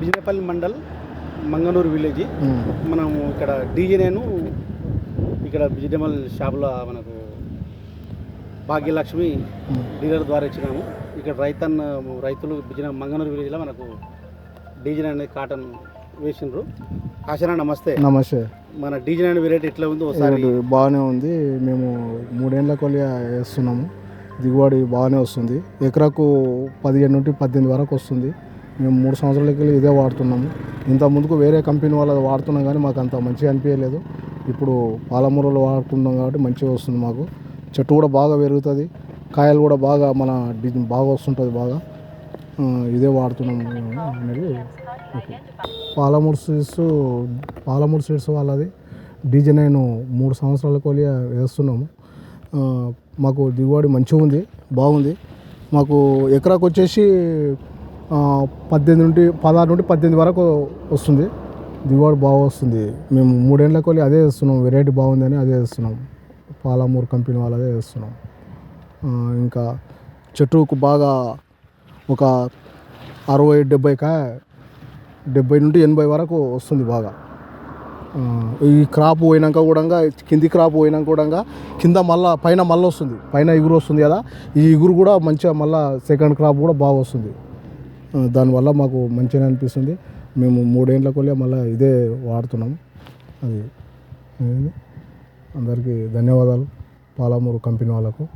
Bijinapally mandal Manganur village. Um. మనం ఇక్కడ DJ నేను ఇక్కడ బిజినమల్ షాపులో మనకు భాగ్యలక్ష్మి. డీలర్ ద్వారా ఇచ్చినాము. ఇక్కడ రైతన్న రైతులు బిజిన మంగనూరు విలేజ్లో మనకు డీజే అనేది కాటన్ వేసిండ్రు. ఆశనా నమస్తే. నమస్తే. మన డీజే అనే వెరైటీ ఎట్లా ఉందో ఒకసారి బాగానే ఉంది. మేము మూడేళ్ళ కొలియ వేస్తున్నాము. దిగుబడి బాగానే వస్తుంది. ఎకరాకు పదిహేను నుండి పద్దెనిమిది వరకు వస్తుంది. మేము మూడు సంవత్సరాలకి వెళ్ళి ఇదే వాడుతున్నాము. ఇంత ముందుకు వేరే కంపెనీ వాళ్ళది వాడుతున్నాం కానీ మాకు అంత మంచిగా అనిపించలేదు. ఇప్పుడు పాలమూరలో వాడుతున్నాం కాబట్టి మంచిగా వస్తుంది మాకు. చెట్టు కూడా బాగా పెరుగుతుంది. కాయలు కూడా బాగా మన డి- బాగా వస్తుంటుంది బాగా. ఇదే వాడుతున్నాము అనేది okay. Palamuru seeds Palamuru seeds వాళ్ళది డీజే నైన్ మూడు సంవత్సరాల కొలియ వేస్తున్నాము. మాకు దిగుబడి మంచిగా ఉంది బాగుంది. మాకు ఎకరాకు వచ్చేసి పద్దెనిమిది నుండి పదహారు నుండి పద్దెనిమిది వరకు వస్తుంది. దిగుబడి బాగా వస్తుంది. మేము మూడేళ్ళ వెళ్ళి అదే వేస్తున్నాం వెరైటీ బాగుందని అదే వేస్తున్నాం పాలమూరు కంపెనీ వాళ్ళదే వేస్తున్నాం ఇంకా చెట్టుకు బాగా ఒక అరవై డెబ్బై కాయ డెబ్బై నుండి ఎనభై వరకు వస్తుంది బాగా. ఈ క్రాప్ పోయినాక కూడా కింది క్రాప్ పోయినాక కూడా కింద మళ్ళా పైన మళ్ళీ వస్తుంది. పైన ఇగురు వస్తుంది కదా. ఈ ఇగురు కూడా మంచిగా మళ్ళీ సెకండ్ క్రాప్ కూడా బాగా వస్తుంది. దానివల్ల మాకు మంచిగా అనిపిస్తుంది. మేము మూడేళ్ళకొలే మళ్ళీ ఇదే వాడుతున్నాము అది అందరికీ ధన్యవాదాలు. పాలమూరు కంపెనీ వాళ్ళకు.